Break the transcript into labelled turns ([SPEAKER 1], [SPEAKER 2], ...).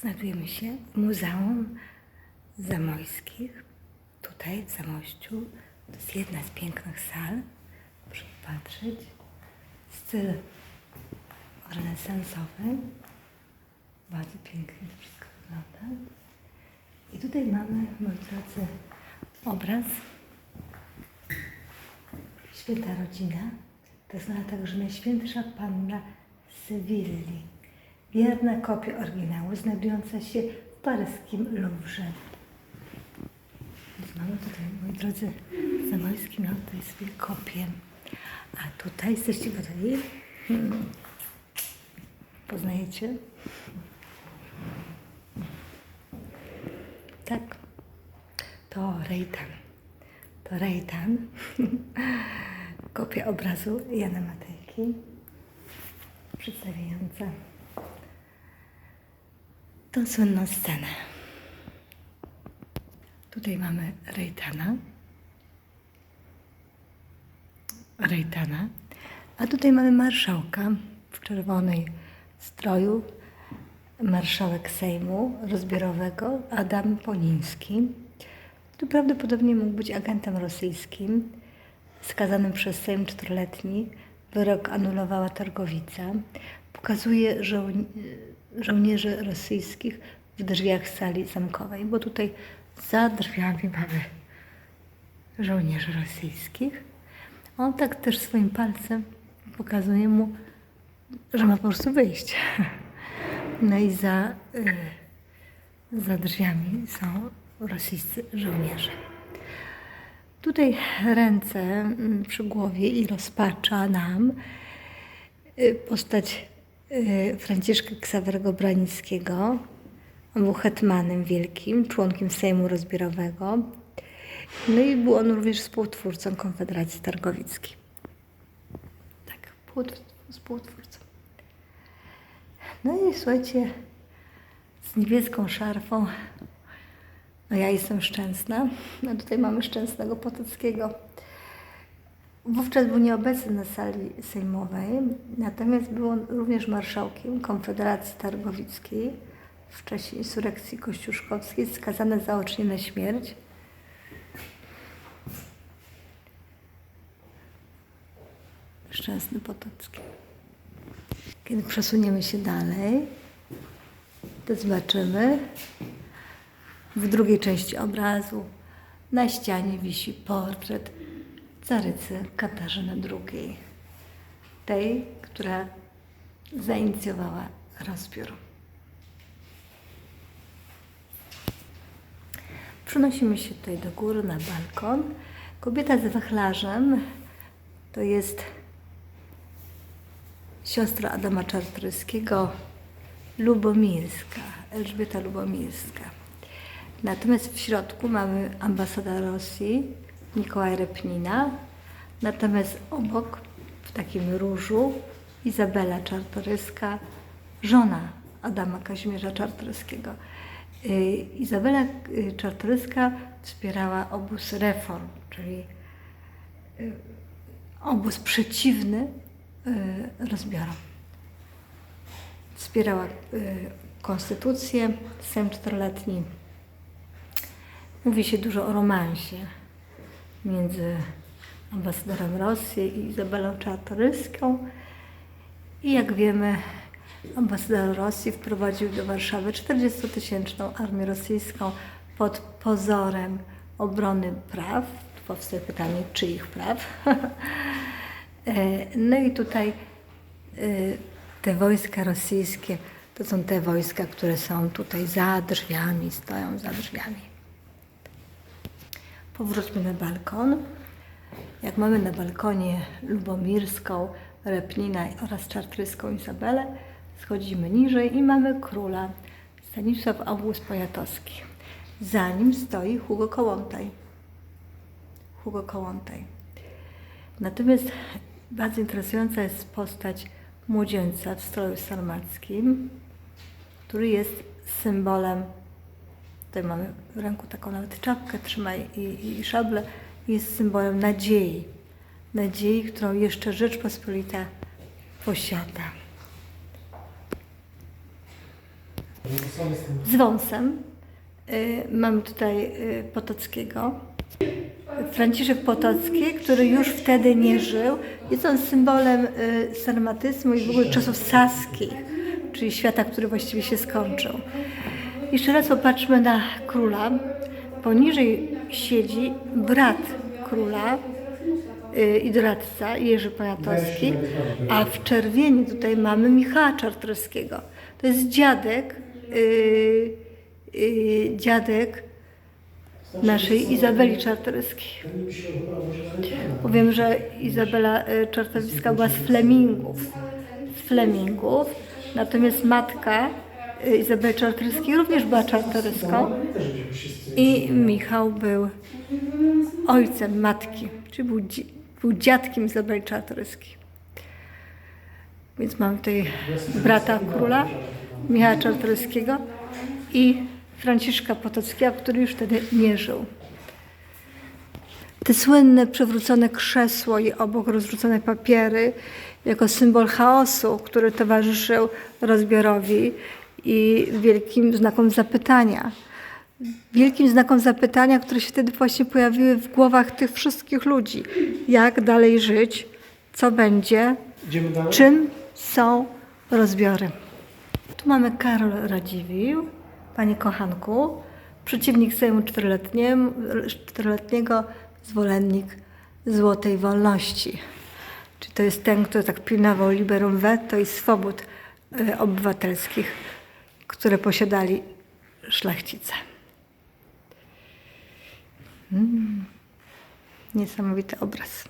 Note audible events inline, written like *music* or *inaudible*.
[SPEAKER 1] Znajdujemy się w Muzeum Zamojskich, tutaj w Zamościu. To jest jedna z pięknych sal. Proszę patrzeć. Styl renesansowy. Bardzo pięknie to wszystko wygląda. I tutaj mamy, moi drodzy, obraz Święta Rodzina, tak zwana także Najświętsza Panna z Sewilli. Wierna kopia oryginału, znajdująca się w paryskim Louvre. Mamy tutaj, moi drodzy, Zamojski miał tutaj swoje kopie. A tutaj jesteście gotowi? Hmm. Poznajecie? Tak. To Rejtan. To Rejtan. *laughs* Kopia obrazu Jana Matejki. Przedstawiająca tą słynną scenę. Tutaj mamy Rejtana. Rejtana. A tutaj mamy marszałka w czerwonej stroju. Marszałek Sejmu rozbiorowego Adam Poliński. Tu prawdopodobnie mógł być agentem rosyjskim, skazanym przez Sejm czteroletni. Wyrok anulowała Targowica. Pokazuje żoł- żołnierzy rosyjskich w drzwiach sali zamkowej, bo tutaj za drzwiami mamy żołnierzy rosyjskich. On tak też swoim palcem pokazuje mu, że ma po prostu wyjść. *laughs* No i za, y, za drzwiami są rosyjscy żołnierze. Tutaj ręce mm, przy głowie i rozpacza nam y, postać y, Franciszka Ksawerego Branickiego. On był hetmanem wielkim, członkiem Sejmu Rozbiorowego. No i był on również współtwórcą Konfederacji Targowickiej. Tak, współtw- współtwórcą. No i słuchajcie, z niebieską szarfą, no ja jestem szczęsna, no tutaj mamy szczęsnego Potockiego. Wówczas był nieobecny na sali sejmowej, natomiast był on również marszałkiem Konfederacji Targowickiej w czasie insurekcji kościuszkowskiej, skazany zaocznie na śmierć. Szczęsny Potocki. Kiedy przesuniemy się dalej, to zobaczymy w drugiej części obrazu na ścianie wisi portret carycy Katarzyny II, tej, która zainicjowała rozbiór. Przenosimy się tutaj do góry na balkon. Kobieta z wachlarzem to jest siostra Adama Czartoryskiego, Lubomirska, Elżbieta Lubomirska. Natomiast w środku mamy ambasada Rosji, Mikołaj Repnina, natomiast obok, w takim różu, Izabela Czartoryska, żona Adama Kazimierza Czartoryskiego. Y, Izabela y, Czartoryska wspierała obóz reform, czyli y, obóz przeciwny rozbiorom. Wspierała konstytucję, Sejm czteroletni. Mówi się dużo o romansie między ambasadorem Rosji i Izabelą Czartoryską. I jak wiemy, ambasador Rosji wprowadził do Warszawy 40-tysięczną armię rosyjską pod pozorem obrony praw. Tu powstaje pytanie, czyich praw? *laughs* No i tutaj e, te wojska rosyjskie to są te wojska, które są tutaj za drzwiami, stoją za drzwiami. Powróćmy na balkon. Jak mamy na balkonie Lubomirską, Repnina oraz Czartryską Izabelę, schodzimy niżej i mamy króla Stanisław August Poniatowski. Za nim stoi Hugo Kołłątaj. Hugo Kołłątaj. Natomiast bardzo interesująca jest postać młodzieńca w stroju sarmackim, który jest symbolem. Tutaj mamy w ręku taką nawet czapkę, trzyma i, i, i. Jest symbolem nadziei. Nadziei, którą jeszcze Rzeczpospolita posiada. z wąsem. Y, Mamy tutaj y, Potockiego. Franciszek Potocki, który już wtedy nie żył. Jest on symbolem y, sarmatyzmu i w ogóle czasów saskich, czyli świata, który właściwie się skończył. Jeszcze raz popatrzmy na króla. Poniżej siedzi brat króla y, i doradca Jerzy Poniatowski, a w czerwieni tutaj mamy Michała Czartoryskiego. To jest dziadek, y, y, dziadek naszej Izabeli Czartoryskiej. Powiem, że Izabela y, Czartoryska była z Flemingów. Z Flemingów. Natomiast matka Izabeli Czartoryskiej również była czartoryską. I Michał był ojcem matki, czyli był, był dziadkiem Izabeli Czartoryskiej. Więc mam tutaj brata króla, Michała Czartoryskiego i Franciszka Potockiego, który już wtedy nie żył. Te słynne przewrócone krzesło i obok rozrzucone papiery jako symbol chaosu, który towarzyszył rozbiorowi i wielkim znakom zapytania. Wielkim znakom zapytania, które się wtedy właśnie pojawiły w głowach tych wszystkich ludzi. Jak dalej żyć? Co będzie? Czym są rozbiory? Tu mamy Karol Radziwiłł, panie kochanku, przeciwnik Sejmu czteroletniego, zwolennik złotej wolności. Czy to jest ten, kto tak pilnował liberum veto i swobód e, obywatelskich, które posiadali szlachcice. Mm. Niesamowity obraz.